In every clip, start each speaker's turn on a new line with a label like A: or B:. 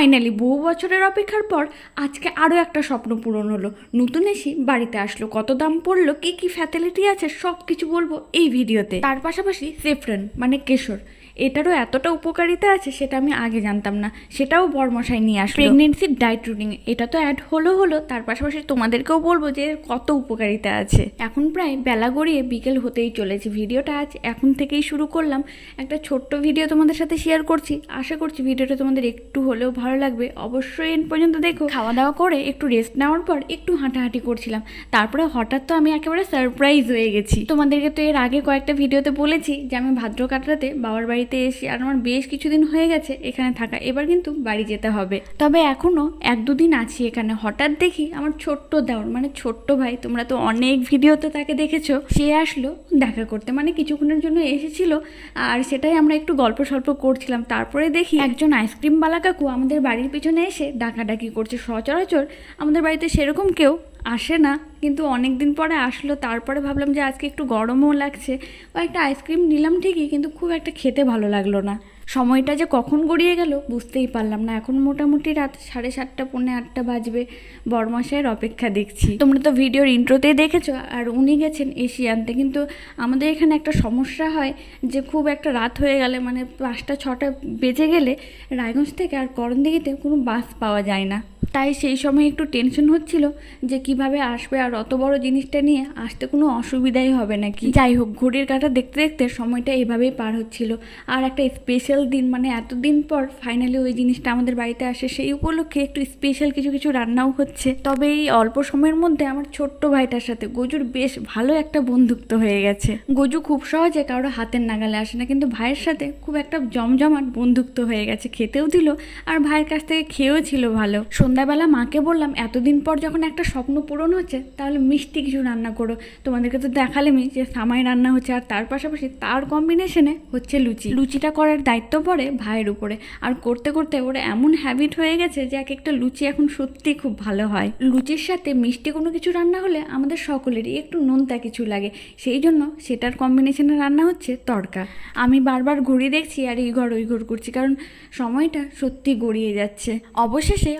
A: Finally বহু বছরের অপেক্ষার পর আজকে আরও একটা স্বপ্ন পূরণ হলো। নতুন এসি বাড়িতে আসলো। কত দাম পড়ল? কী কী ফ্যাসিলিটি আছে? সব কিছু বলব এই ভিডিওতে। তার পাশাপাশি সেফরন মানে কেশর। এটারও এতটা উপকারিতা আছে সেটা আমি আগে জানতাম না। সেটাও বরমশাই নিয়ে আসলো। প্রেগনেন্সির ডায়েট রুটিন এটা তো অ্যাড হলো হলো তার পাশাপাশি তোমাদেরকেও বলব যে কত উপকারিতা আছে। এখন প্রায় বেলা গড়িয়ে বিকেল হতেই চলেছে ভিডিওটা আজ। এখন থেকেই শুরু করলাম। একটা ছোট্ট ভিডিও তোমাদের সাথে শেয়ার করছি। আশা করছি ভিডিওটা তোমাদের একটু হলেও ভালো লাগবে। অবশ্যই এন পর্যন্ত দেখো। খাওয়া দাওয়া করে একটু রেস্ট নেওয়ার পর একটু হাঁটাহাঁটি করছিলাম। তারপরে হঠাৎ তো আমি একেবারে সারপ্রাইজ হয়ে গেছি। তোমাদেরকে তো এর আগে কয়েকটা ভিডিওতে বলেছি যে আমি ভাদ্র কাটাতে বাবার বাড়িতে এসে আর আমার বেশ কিছুদিন হয়ে গেছে এখানে থাকা। এবার কিন্তু বাড়ি যেতে হবে। তবে এখনও এক দুদিন আছি এখানে। হঠাৎ দেখি আমার ছোট্ট দেওর মানে ছোট্ট ভাই, তোমরা তো অনেক ভিডিওতে তাকে দেখেছ, সে আসলো দেখা করতে। মানে কিছুক্ষণের জন্য এসেছিল আর সেটাই আমরা একটু গল্প সল্প করছিলাম। তারপরে দেখি একজন আইসক্রিমওয়ালা কাকু আমাদের বাড়ির পিছনে এসে ডাকাডাকি করছে। সচরাচর আমাদের বাড়িতে সেরকম কেউ আসে না, কিন্তু অনেক দিন পরে আসলো, তারপরে ভাবলাম যে আজকে একটু গরমও লাগছে। ও একটা আইসক্রিম নিলাম ঠিকই, কিন্তু খুব একটা খেতে ভালো লাগল না। সময়টা যে কখন গড়িয়ে গেল বুঝতেই পারলাম না। এখন মোটামুটি রাত সাড়ে সাতটা, পৌনে আটটা বাজবে। বরমাসের অপেক্ষা দেখছি। তোমরা তো ভিডিওর ইন্ট্রোতেই দেখেছ, আর উনি গেছেন এসি আনতে কিন্তু আমাদের এখানে একটা সমস্যা হয় যে খুব একটা রাত হয়ে গেলে মানে পাঁচটা, ছটা বেজে গেলে রায়গঞ্জ থেকে আর করণদিঘিতে কোনো বাস পাওয়া যায় না। তাই সেই সময় একটু টেনশন হচ্ছিল যে কীভাবে আসবে আর অত বড় জিনিসটা নিয়ে আসতে কোনো অসুবিধাই হবে নাকি। যাই হোক, ঘড়ির কাঁটা দেখতে দেখতে সময়টা এভাবেই পার হচ্ছিল। আর একটা স্পেশাল দিন মানে এতদিন পর ফাইনালি ওই জিনিসটা আমাদের বাড়িতে আসে, সেই উপলক্ষে একটু স্পেশাল কিছু কিছু রান্নাও হচ্ছে। তবে এই অল্প সময়ের মধ্যে আমার ছোট্ট ভাইটার সাথে গজুর বেশ ভালো একটা বন্ধুত্ব হয়ে গেছে। গজু খুব সহজে কারোর হাতের নাগালে আসে না, কিন্তু ভাইয়ের সাথে খুব একটা জমজমাট বন্ধুত্ব হয়ে গেছে, খেতেও দিল আর ভাইয়ের কাছ থেকে খেয়েও ছিল ভালো। সন্ধ্যাবেলা মাকে বললাম, এতদিন পর যখন একটা স্বপ্ন পূরণ হচ্ছে, তাহলে মিষ্টি কিছু রান্না করো। তোমাদেরকে তো দেখালেমই যে সামাই রান্না হচ্ছে, আর তার পাশাপাশি তার কম্বিনেশনে হচ্ছে লুচি। লুচিটা করার দায়িত্ব পড়ে ভাইয়ের উপরে। আর করতে করতে ওর এমন হ্যাবিট হয়ে গেছে যে এক একটা লুচি এখন সত্যি খুব ভালো হয়। লুচির সাথে মিষ্টি কোনো কিছু রান্না হলে আমাদের সকলেরই একটু নোনতা কিছু লাগে। সেই জন্য সেটার কম্বিনেশনে রান্না হচ্ছে তড়কা আমি বারবার ঘুরি দেখছি আর এই ঘর ওই ঘর করছি, কারণ সময়টা সত্যি গড়িয়ে যাচ্ছে। অবশেষে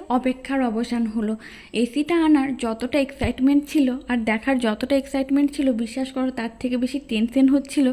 A: অপেক্ষার অবসান হলো। এসিটা আনার যতটা এক্সাইটমেন্ট ছিল আর দেখার যতটা এক্সাইটমেন্ট ছিল, বিশ্বাস করো তার থেকে বেশি টেনশন হচ্ছিল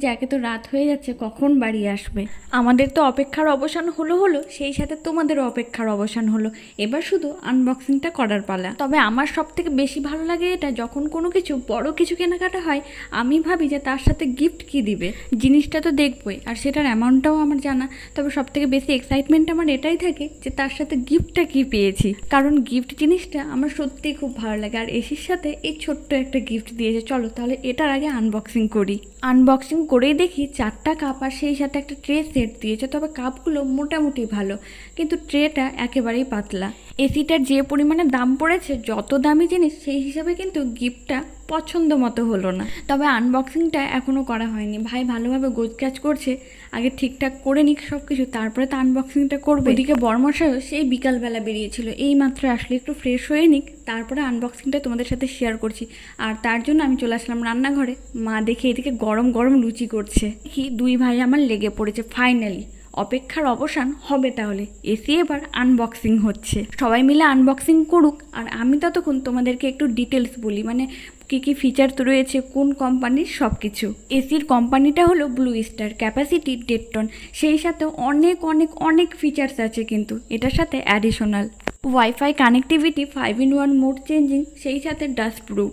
A: যে একে তো রাত হয়ে যাচ্ছে, কখন বাড়ি আসবে? আমাদের তো অপেক্ষার অবসান হলো হলো, সেই সাথে তোমাদেরও অপেক্ষার অবসান হলো। এবার শুধু আনবক্সিংটা করার পালা। তবে আমার সব থেকে বেশি ভালো লাগে এটা, যখন কোনো কিছু বড় কিছু কেনাকাটা হয়, আমি ভাবি যে তার সাথে গিফট কি দিবে? জিনিসটা তো দেখবই, আর সেটার অ্যামাউন্টটাও আমার জানা। তবে সব থেকে বেশি এক্সাইটমেন্ট আমার এটাই থাকে যে তার সাথে গিফটটা কি পেয়েছি। কারণ গিফট জিনিসটা আমার সত্যিই খুব ভালো লাগে। আর এসির সাথে এই ছোট্ট একটা গিফট দিয়েছে। চলো তাহলে এটার আগে আনবক্সিং করি। আনবক্সিং করেই দেখি চারটা কাপ আর সেই সাথে একটা ট্রে সেট দিয়েছে। তবে কাপগুলো মোটামুটি ভালো, কিন্তু ট্রেটা একেবারেই পাতলা। এসিটার যে পরিমাণে দাম পড়েছে, যত দামি জিনিস, সেই হিসাবে কিন্তু গিফটটা পছন্দ মতো হলো না। তবে আনবক্সিংটা এখনও করা হয়নি। ভাই ভালোভাবে গোজ কাজ করছে আগে ঠিকঠাক করে নিক সব কিছু তারপরে তো আনবক্সিংটা করবে। ওদিকে বর্মশাইও সেই বিকালবেলা বেরিয়েছিল। এই মাত্র আসলে একটু ফ্রেশ হয়ে নিক তারপরে আনবক্সিংটা তোমাদের সাথে শেয়ার করছি। আর তার জন্য আমি চলে আসলাম রান্নাঘরে। মা দেখে এদিকে গরম গরম লুচি করছে। কি দুই ভাই আমার লেগে পড়েছে ফাইনালি অপেক্ষার অবসান হবে তাহলে। এসি এবার আনবক্সিং হচ্ছে। সবাই মিলে আনবক্সিং করুক, আর আমি ততক্ষণ তোমাদেরকে একটু ডিটেলস বলি মানে কী কী ফিচার তো রয়েছে, কোন কোম্পানির সব কিছু এসির কোম্পানিটা হলো ব্লু স্টার ক্যাপাসিটি দেড় টন সেই সাথে অনেক অনেক অনেক ফিচার্স আছে কিন্তু, এটার সাথে additional wifi connectivity five in one mode changing সেই সাথে ডাস্ট প্রুফ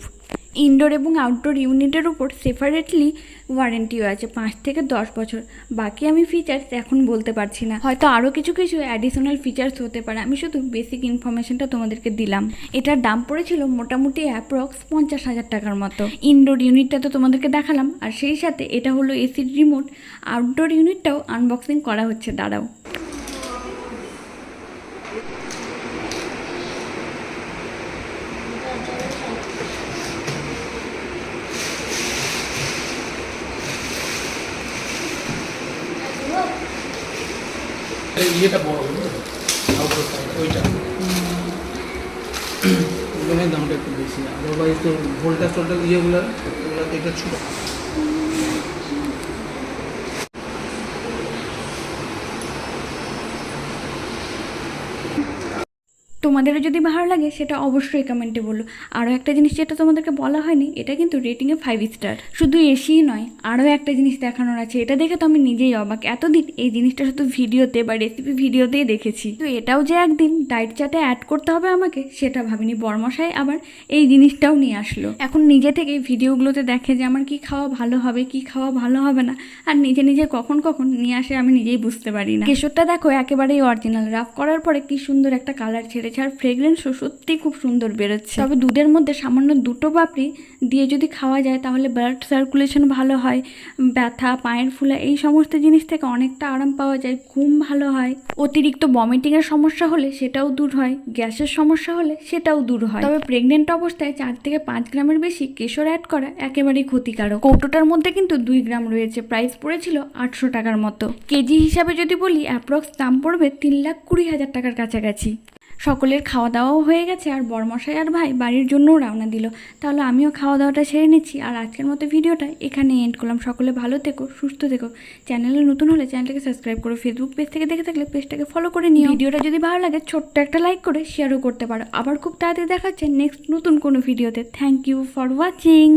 A: ইনডোর এবং আউটডোর ইউনিটের উপর সেপারেটলি ওয়ারেন্টিও আছে পাঁচ থেকে দশ বছর। বাকি আমি ফিচার্স এখন বলতে পারছি না। হয়তো আরও কিছু কিছু অ্যাডিশনাল ফিচার্স হতে পারে। আমি শুধু বেসিক ইনফরমেশনটা তোমাদেরকে দিলাম। এটার দাম পড়েছিল মোটামুটি অ্যাপ্রক্স পঞ্চাশ হাজার টাকার মতো। ইনডোর ইউনিটটা তো তোমাদেরকে দেখালাম। আর সেই সাথে এটা হলো এসির রিমোট আউটডোর ইউনিটটাও আনবক্সিং করা হচ্ছে। দাঁড়াও।
B: ইয়েটা বড় হবে আউটডোরটা ওইটা। ওখানে দামটা একটু বেশি। আদারওয়াইজ তো ভোল্টেজ টোল্টেজ ইয়েগুলো ওগুলো এটা ছোটো।
A: তোমাদেরও যদি ভালো লাগে, সেটা অবশ্যই কমেন্টে বলো। আরও একটা জিনিস যেটা তোমাদেরকে বলা হয়নি, এটা কিন্তু রেটিংয়ে ফাইভ স্টার শুধু এসিই নয়, আরও একটা জিনিস দেখানোর আছে। এটা দেখে তো আমি নিজেই অবাক। এতদিন এই জিনিসটা শুধু ভিডিওতে বা রেসিপি ভিডিওতেই দেখেছি। তো এটাও যে একদিন ডায়েট চাটে অ্যাড করতে হবে আমাকে, সেটা ভাবিনি। বর্মশাই আবার এই জিনিসটাও নিয়ে আসলো। এখন নিজে থেকে ভিডিওগুলোতে দেখে যে আমার কি খাওয়া ভালো হবে, কি খাওয়া ভালো হবে না, আর নিজে নিজে কখন কখন নিয়ে আসে আমি নিজেই বুঝতে পারি না। কেশরটা দেখো একেবারেই অরিজিনাল রাফ করার পরে কি সুন্দর একটা কালার ছেড়েছে আর ফ্রেগরেন্সও সত্যি খুব সুন্দর বেরোচ্ছে। তবে দুধের মধ্যে সামান্য দুটো পাপড়ি দিয়ে যদি খাওয়া যায়, তাহলে ব্লাড সার্কুলেশন ভালো হয়, ব্যথা, পায়ের ফুলা, এই সমস্ত জিনিস থেকে অনেকটা আরাম পাওয়া যায়, ঘুম ভালো হয়। অতিরিক্ত ভমিটিংয়ের সমস্যা হলে সেটাও দূর হয়, গ্যাসের সমস্যা হলে সেটাও দূর হয়। তবে প্রেগনেন্ট অবস্থায় চার থেকে পাঁচ গ্রামের বেশি কেশর অ্যাড করা একেবারেই ক্ষতিকারক। কৌটোটার মধ্যে কিন্তু দুই গ্রাম রয়েছে প্রাইস পড়েছিল আটশো টাকার মতো। কেজি হিসাবে যদি বলি অ্যাপ্রক্স দাম পড়বে তিন লাখ কুড়ি হাজার টাকার কাছাকাছি। সকলের খাওয়া দাওয়াও হয়ে গেছে আর বরমশাই আর ভাই বাড়ির জন্যও রওনা দিল। তাহলে আমিও খাওয়া দাওয়াটা সেরে নিচ্ছি। আর আজকের মতো ভিডিওটা এখানে এন্ড করলাম। সকলে ভালো থেকো, সুস্থ থেকো। চ্যানেলে নতুন হলে চ্যানেলটাকে সাবস্ক্রাইব করো। ফেসবুক পেজ থেকে দেখে থাকলে পেজটাকে ফলো করে নিও। ভিডিওটা যদি ভালো লাগে, ছোট্ট একটা লাইক করে শেয়ারও করতে পারো। আবার খুব তাড়াতাড়ি দেখাচ্ছে নেক্সট নতুন কোনো ভিডিওতে থ্যাংক ইউ ফর ওয়াচিং